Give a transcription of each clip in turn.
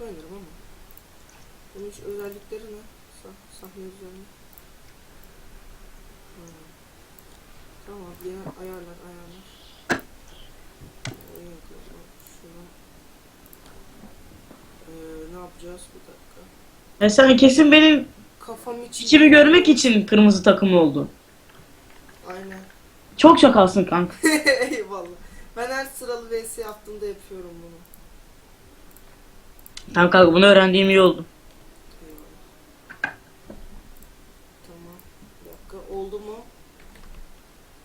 Valorant oynarım ama. Bunun hiç özellikleri ne? Sah sahne üzerine. Hmm. Tamam yine ayarlar ayarlar. Oyun. Şunu. Ee, ne yapacağız bir dakika. Ya sen kesin benim Kafam için. içimi görmek için kırmızı takımlı oldun. Aynen. Çok şakalsın kanka. Eyvallah. Ben her sıralı vs yaptığımda yapıyorum bunu. Tamam kanka bunu öğrendiğim iyi oldu. Tamam. Bir dakika oldu mu?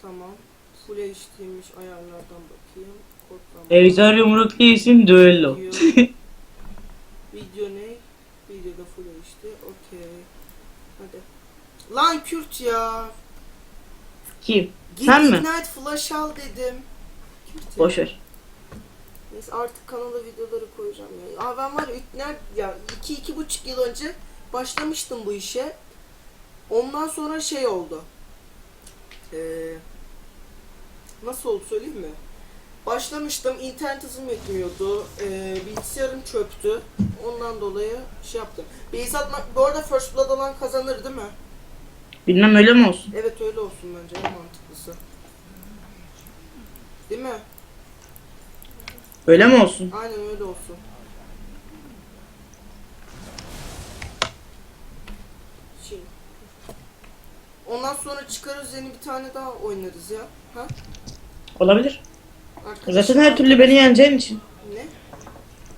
Tamam. Full HD'ymiş ayarlardan bakayım. Koddan Ejder yumruk değilsin düello. Diyor. Video ne? Videoda full HD. Okey. Hadi. Lan Kürt ya. Kim? Git Sen mi? Ignite Flash al dedim. Kürt ya. Boş ver. Neyse artık kanala videoları koyacağım ya. Aa ben var ya Ükner ya iki iki buçuk yıl önce başlamıştım bu işe. Ondan sonra şey oldu. Ee, nasıl oldu söyleyeyim mi? Başlamıştım internet hızım yetmiyordu. Ee, bilgisayarım çöktü. Ondan dolayı şey yaptım. Base atmak bu arada First Blood alan kazanır değil mi? Bilmem öyle mi olsun? Evet öyle olsun bence en mantıklısı. Değil mi? Öyle mi olsun? Aynen öyle olsun. Şimdi. Ondan sonra çıkarız yeni bir tane daha oynarız ya. Ha? Olabilir. Arkadaşlar- Zaten her türlü beni yeneceğin için. Ne?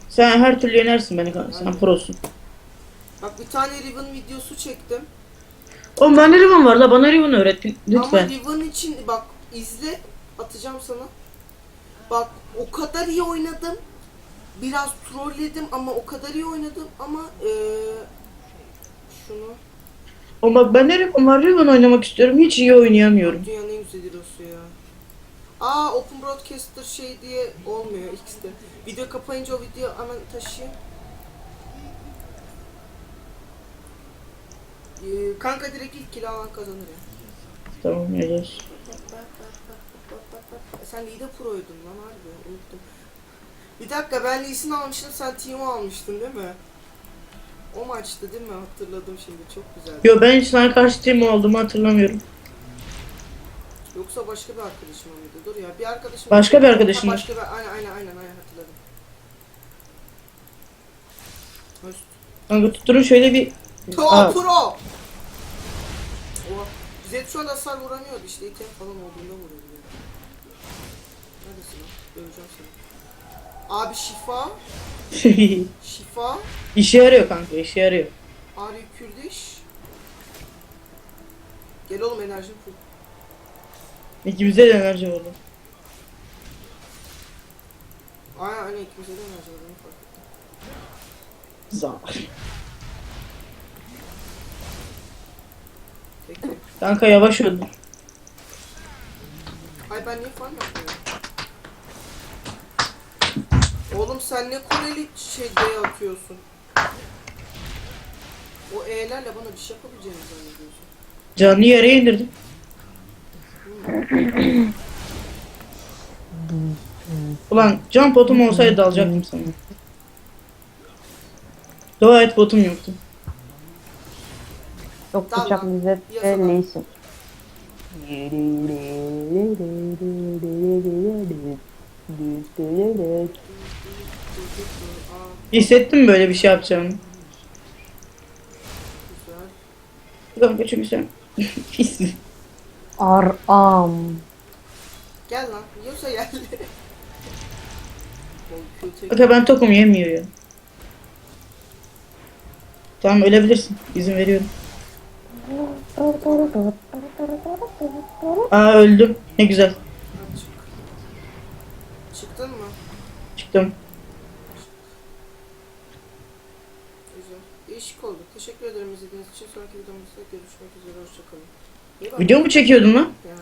Sen her türlü yenersin beni. Sen prosun. Bak bir tane Riven videosu çektim. Oğlum bende Riven var la bana Riven öğret Ama lütfen. Riven için bak izle atacağım sana. Bak o kadar iyi oynadım. Biraz trolledim ama o kadar iyi oynadım ama eee şunu bende Riven var Riven oynamak istiyorum. Hiç iyi oynayamıyorum. Dünyanın en güzel hero'su ya. Aa Open Broadcaster şey diye olmuyor X'te. Video kapayınca o video hemen taşıyayım. Ee, kanka direkt ilk kill alan kazanır ya. Tamam öyle olsun. E, Sen de proydun lan harbi unuttum. Bir dakika ben Lee'sini almıştım sen Team'i almıştın değil mi? O maçtı değil mi? Hatırladım şimdi çok güzel. Yo ben hiç sana karşı team olduğumu hatırlamıyorum. Yoksa başka bir arkadaşım mıydı? Dur ya bir arkadaşım. Başka bir arkadaşım Ha. Başka bir aynen aynen aynen aynen hatırladım. Hoş. Kanka tutturun şöyle bir... Pro Aa. pro. Oha. Anda hasar vuramıyordu işte item falan olduğunda vuruyordu. Seni. Abi şifa. Şifa. işe yarıyor kanka işe yarıyor. Ari Kürdiş. Gel oğlum enerjim full. İkimize de enerji oldu. Aynen aynen ikimize de enerji onu fark ettim. Zar. Peki. Kanka yavaş öldür. Ay ben niye farm yapmıyorum? Oğlum sen ne Koreli şey D'ye atıyorsun? O E'lerle bana bir şey yapabileceğini zannediyorsun. Canlı yere indirdim. Ulan can potum olsaydı alacaktım sana. Dua et botum yoktu. Çok Tamam. bıçak bize Yasadan. neyse. Hissettim böyle bir şey yapacağını. güzel. Kanka çünkü sen pis. Aram. Gel lan. Yiyorsa gel. Kanka ben tokum yemiyor ya. Tamam ölebilirsin. İzin veriyorum. Aa öldüm. Ne güzel. Çıktım. Güzel. Oldu. Teşekkür ederim izlediğiniz için. Sonraki videomuzda görüşmek üzere. Hoşçakalın. Video mu çekiyordun lan? Ya.